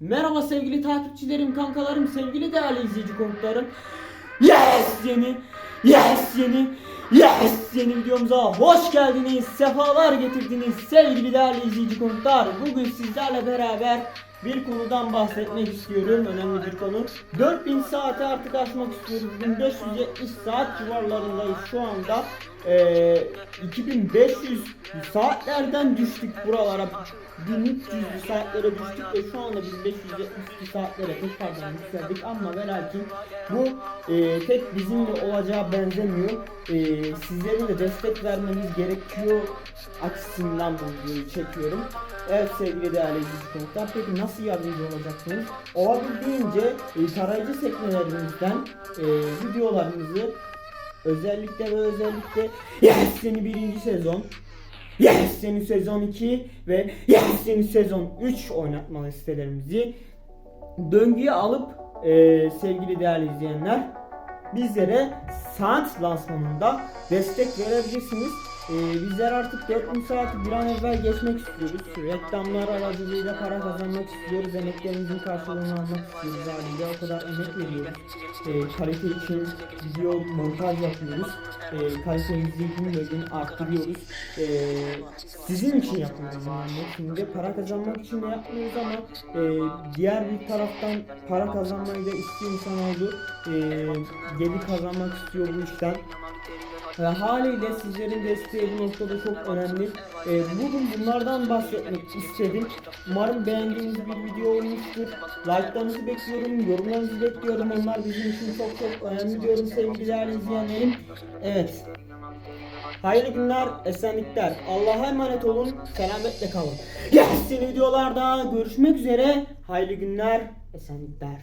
Merhaba sevgili takipçilerim, kankalarım, sevgili değerli izleyici konuklarım. Yes yeni, yes yeni, yes yeni videomuza hoş geldiniz, sefalar getirdiniz sevgili değerli izleyici konuklar. Bugün sizlerle beraber bir konudan bahsetmek istiyorum, önemli bir konu. 4000 saati artık aşmak istiyoruz. 1570 saat civarlarındayız şu anda. Ee, 2500 saatlerden düştük buralara. 1300 saatlere düştük ve şu anda 1570 saatlere tekrardan yükseldik ama ve lakin bu e, tek bizimle olacağı benzemiyor. E, sizlerin de destek vermeniz gerekiyor açısından bu videoyu çekiyorum. Evet sevgili değerli izleyici konuklar peki nasıl yardımcı olacaksınız? Olabildiğince e, tarayıcı sekmelerimizden e, videolarımızı özellikle ve özellikle Yes seni birinci sezon Yes seni sezon 2 ve Yes seni sezon 3 oynatmalı sitelerimizi döngüye alıp e, sevgili değerli izleyenler bizlere saat lansmanında destek verebilirsiniz. E, bizler artık 4000 saati bir an evvel geçmek istiyoruz. Reklamlar aracılığıyla para kazanmak istiyoruz. Emeklerimizin karşılığını almak istiyoruz haliyle. O kadar emek veriyoruz. E, kalite için video montaj yapıyoruz. E, kalitemizi gün ve gün arttırıyoruz. E, sizin için yapıyoruz yani. Şimdi para kazanmak için de yapmıyoruz ama e, diğer bir taraftan para kazanmayı da istiyor insan oldu. E, gelir kazanmak istiyor bu işten. Ve haliyle sizlerin desteği bu noktada çok önemli. Ee, bugün bunlardan bahsetmek istedim. Umarım beğendiğiniz bir video olmuştur. Like'larınızı bekliyorum, yorumlarınızı bekliyorum. Onlar bizim için çok çok önemli diyorum sevgili değerli izleyenlerim. Evet. Hayırlı günler, esenlikler. Allah'a emanet olun, selametle kalın. Yes, yeni videolarda görüşmek üzere. Hayırlı günler, esenlikler.